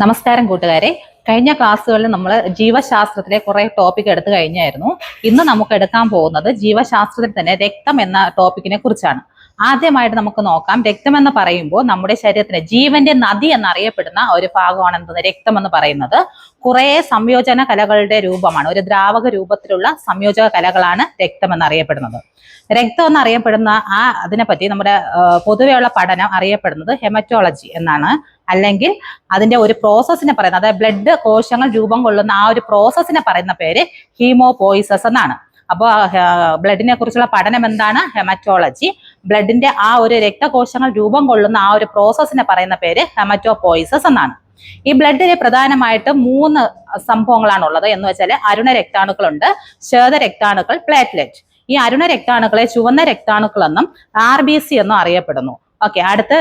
നമസ്കാരം കൂട്ടുകാരെ. കഴിഞ്ഞ ക്ലാസ്സുകളിൽ നമ്മൾ ജീവശാസ്ത്രത്തിലെ കുറെ ടോപ്പിക് എടുത്തു കഴിഞ്ഞായിരുന്നു. ഇന്ന് നമുക്ക് എടുക്കാൻ പോകുന്നത് ജീവശാസ്ത്രത്തിൽ തന്നെ രക്തം എന്ന ടോപ്പിക്കിനെ കുറിച്ചാണ്. ആദ്യമായിട്ട് നമുക്ക് നോക്കാം. രക്തം എന്ന് പറയുമ്പോൾ നമ്മുടെ ശരീരത്തിന് ജീവന്റെ നദി എന്നറിയപ്പെടുന്ന ഒരു ഭാഗമാണ് എന്തെന്ന് രക്തം എന്ന് പറയുന്നത്. കുറെ സംയോജന കലകളുടെ രൂപമാണ്. ഒരു ദ്രാവക രൂപത്തിലുള്ള സംയോജക കലകളാണ് രക്തം എന്നറിയപ്പെടുന്നത് രക്തം എന്നറിയപ്പെടുന്ന ആ അതിനെപ്പറ്റി നമ്മുടെ പൊതുവെയുള്ള പഠനം അറിയപ്പെടുന്നത് ഹെമറ്റോളജി എന്നാണ്. അല്ലെങ്കിൽ അതിന്റെ ഒരു പ്രോസസ്സിനെ പറയുന്നത് അതായത് ബ്ലഡ് കോശങ്ങൾ രൂപം കൊള്ളുന്ന ആ ഒരു പ്രോസസ്സിനെ പറയുന്ന പേര് ഹീമോപോയിസസ് എന്നാണ്. അപ്പോൾ ബ്ലഡിനെ കുറിച്ചുള്ള പഠനം എന്താണ്? ഹെമറ്റോളജി. ബ്ലഡിന്റെ ആ ഒരു രക്തകോശങ്ങൾ രൂപം കൊള്ളുന്ന ആ ഒരു പ്രോസസ്സിനെ പറയുന്ന പേര് ഹെമറ്റോപോയിസസ് എന്നാണ്. ഈ ബ്ലഡിൽ പ്രധാനമായിട്ട് മൂന്ന് സംഭവങ്ങളാണ് ഉള്ളത് എന്ന് വെച്ചാൽ അരുണ രക്താണുക്കളുണ്ട് ശ്വേത രക്താണുക്കൾ പ്ലേറ്റ്ലെറ്റ്. ഈ അരുണ രക്താണുക്കളെ ചുവന്ന രക്താണുക്കളെന്നും ആർ ബി സി എന്നും അറിയപ്പെടുന്നു. ഓക്കെ അടുത്ത്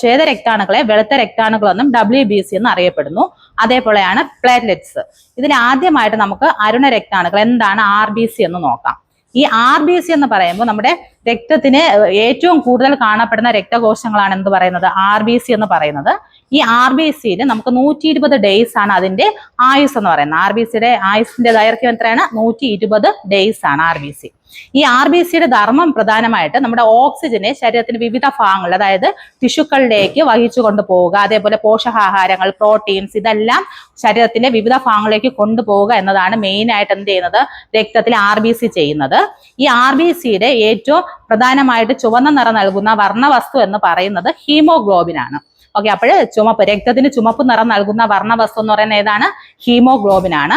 ശ്വേത രക്താണുക്കളെ വെളുത്ത രക്താണുക്കളെന്നും ഡബ്ല്യു ബി സി എന്ന് അറിയപ്പെടുന്നു. അതേപോലെയാണ് പ്ലേറ്റ്ലെറ്റ്സ്. ഇതിൽ ആദ്യമായിട്ട് നമുക്ക് അരുണ രക്താണുക്കൾ എന്താണ് ആർ ബി സി എന്ന് നോക്കാം. ഈ ആർ ബി സി എന്ന് പറയുമ്പോൾ നമ്മുടെ രക്തത്തിന് ഏറ്റവും കൂടുതൽ കാണപ്പെടുന്ന രക്തകോശങ്ങളാണ് എന്ന് പറയുന്നത്? ആർ ബി സി എന്ന് പറയുന്നത്. ഈ ആർ ബി സിയിൽ നമുക്ക് നൂറ്റി ഇരുപത് ഡേയ്സ് ആണ് അതിന്റെ ആയുസ് എന്ന് പറയുന്നത്. ആർ ബി സിയുടെ ആയുസിന്റെ ദൈർഘ്യം എത്രയാണ്? നൂറ്റി ഇരുപത് ഡേയ്സ് ആണ് ആർ ബി സി ഈ ആർ ബി സിയുടെ ധർമ്മം പ്രധാനമായിട്ട് നമ്മുടെ ഓക്സിജനെ ശരീരത്തിന്റെ വിവിധ ഭാഗങ്ങൾ അതായത് ടിഷ്യൂക്കളിലേക്ക് വഹിച്ചു കൊണ്ടുപോവുക അതേപോലെ പോഷകാഹാരങ്ങൾ പ്രോട്ടീൻസ് ഇതെല്ലാം ശരീരത്തിന്റെ വിവിധ ഭാഗങ്ങളിലേക്ക് കൊണ്ടുപോവുക എന്നതാണ് മെയിൻ ആയിട്ട് എന്ത് ചെയ്യുന്നത്? രക്തത്തിൽ ആർ ബി സി ചെയ്യുന്നത്. ഈ ആർ ബി സിയുടെ ഏറ്റവും പ്രധാനമായിട്ട് ചുവന്ന നിറം നൽകുന്ന വർണവസ്തു എന്ന് പറയുന്നത് ഹീമോഗ്ലോബിൻ ആണ്. ഓക്കെ അപ്പോൾ ചുമപ്പ് രക്തത്തിന് ചുമപ്പ് നിറം നൽകുന്ന വർണവസ്തു എന്ന് പറയുന്നത് ഏതാണ്? ഹീമോഗ്ലോബിൻ ആണ്.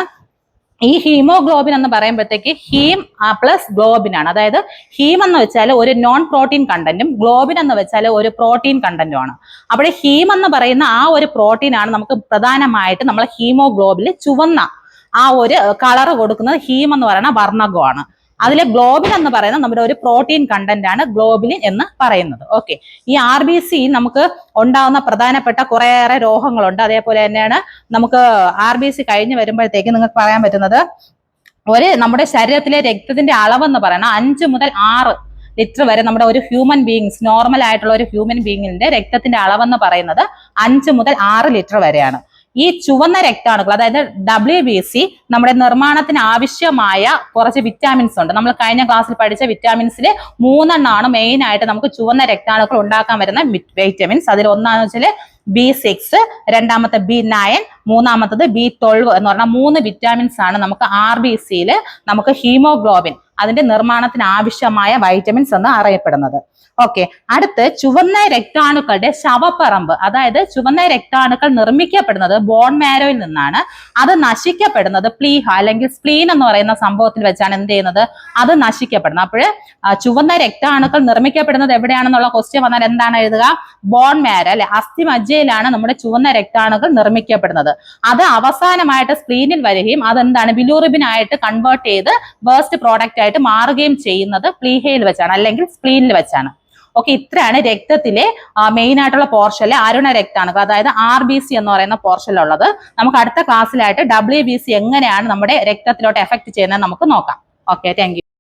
ഈ ഹീമോഗ്ലോബിൻ എന്ന് പറയുമ്പോഴത്തേക്ക് ഹീം പ്ലസ് ഗ്ലോബിൻ ആണ്. അതായത് ഹീം എന്ന് വെച്ചാൽ ഒരു നോൺ പ്രോട്ടീൻ കണ്ടന്റും ഗ്ലോബിൻ എന്ന് വെച്ചാൽ ഒരു പ്രോട്ടീൻ കണ്ടന്റും ആണ്. അപ്പോൾ ഹീം എന്ന് പറയുന്ന ആ ഒരു പ്രോട്ടീൻ ആണ് നമുക്ക് പ്രധാനമായിട്ട് നമ്മൾ ഹീമോഗ്ലോബിൽ ചുവന്ന ആ ഒരു കളർ കൊടുക്കുന്നത് ഹീം എന്ന് പറയുന്ന വർണകമാണ്. അതിലെ ഗ്ലോബിൻ എന്ന് പറയുന്നത് നമ്മുടെ ഒരു പ്രോട്ടീൻ കണ്ടന്റ് ആണ് ഗ്ലോബിലിൻ എന്ന് പറയുന്നത്. ഓക്കെ ഈ ആർ ബി സി നമുക്ക് ഉണ്ടാവുന്ന പ്രധാനപ്പെട്ട കുറേയേറെ രോഗങ്ങളുണ്ട്. അതേപോലെ തന്നെയാണ് നമുക്ക് ആർ ബി സി കഴിഞ്ഞ് വരുമ്പോഴത്തേക്ക് നിങ്ങൾക്ക് പറയാൻ പറ്റുന്നത് ഒരു നമ്മുടെ ശരീരത്തിലെ രക്തത്തിന്റെ അളവെന്ന് പറയുന്നത് അഞ്ച് മുതൽ ആറ് ലിറ്റർ വരെ നമ്മുടെ ഒരു ഹ്യൂമൻ ബീങ്സ് നോർമൽ ആയിട്ടുള്ള ഒരു ഹ്യൂമൻ ബീങ്ങിന്റെ രക്തത്തിന്റെ അളവെന്ന് പറയുന്നത് അഞ്ച് മുതൽ ആറ് ലിറ്റർ വരെയാണ്. ഈ ചുവന്ന രക്താണുക്കൾ അതായത് ഡബ്ല്യു ബി സി നമ്മുടെ നിർമ്മാണത്തിന് ആവശ്യമായ കുറച്ച് വിറ്റാമിൻസ് ഉണ്ട്. നമ്മൾ കഴിഞ്ഞ ക്ലാസ്സിൽ പഠിച്ച വിറ്റാമിൻസിൽ മൂന്നെണ്ണമാണ് മെയിൻ ആയിട്ട് നമുക്ക് ചുവന്ന രക്താണുക്കൾ ഉണ്ടാക്കാൻ വരുന്ന വൈറ്റമിൻസ് അതിൽ ഒന്നാന്ന് വെച്ചാൽ ബി സിക്സ് രണ്ടാമത്തെ ബി നയൻ മൂന്നാമത്തത് ബി ട്വൽവ് എന്ന് പറഞ്ഞാൽ മൂന്ന് വിറ്റാമിൻസ് ആണ് നമുക്ക് ആർ ബി സിയിൽ നമുക്ക് ഹീമോഗ്ലോബിൻ അതിന്റെ നിർമ്മാണത്തിന് ആവശ്യമായ വൈറ്റമിൻസ് എന്ന് അറിയപ്പെടുന്നത്. ഓക്കെ അടുത്ത് ചുവന്ന രക്താണുക്കളുടെ ശവപ്പറമ്പ്. അതായത് ചുവന്ന രക്താണുക്കൾ നിർമ്മിക്കപ്പെടുന്നത് ബോൺ മാരോയിൽ നിന്നാണ്. അത് നശിക്കപ്പെടുന്നത് പ്ലീഹ അല്ലെങ്കിൽ സ്പ്ലീൻ എന്ന് പറയുന്ന സംഭവത്തിൽ വെച്ചാണ് എന്ത് ചെയ്യുന്നത്? അത് നശിക്കപ്പെടുന്നത്. അപ്പോൾ ചുവന്ന രക്താണുക്കൾ നിർമ്മിക്കപ്പെടുന്നത് എവിടെയാണെന്നുള്ള ക്വസ്റ്റ്യൻ വന്നാൽ എന്താണ് എഴുതുക? ബോൺ മാര അല്ലെ അസ്ഥിമജ്ജയിലാണ് നമ്മുടെ ചുവന്ന രക്താണുക്കൾ നിർമ്മിക്കപ്പെടുന്നത്. അത് അവസാനമായിട്ട് സ്പ്ലീനിൽ വരികയും അതെന്താണ്? ബിലൂറിബിനായിട്ട് കൺവേർട്ട് ചെയ്ത് വേസ്റ്റ് പ്രോഡക്റ്റ് ആയിട്ട് മാറുകയും ചെയ്യുന്നത് പ്ലീഹയിൽ വെച്ചാണ് അല്ലെങ്കിൽ സ്പ്ലീനിൽ വെച്ചാണ്. ഓക്കെ ഇത്രയാണ് രക്തത്തിലെ മെയിൻ ആയിട്ടുള്ള പോർഷനിലെ അരുണ രക്താണുക്കൾ അതായത് ആർ ബി സി എന്ന് പറയുന്ന പോർഷനിലുള്ളത് നമുക്ക് അടുത്ത ക്ലാസ്സിലായിട്ട് ഡബ്ല്യു ബി സി എങ്ങനെയാണ് നമ്മുടെ രക്തത്തിലോട്ട് എഫക്ട് ചെയ്യുന്നത് നമുക്ക് നോക്കാം. Okay thank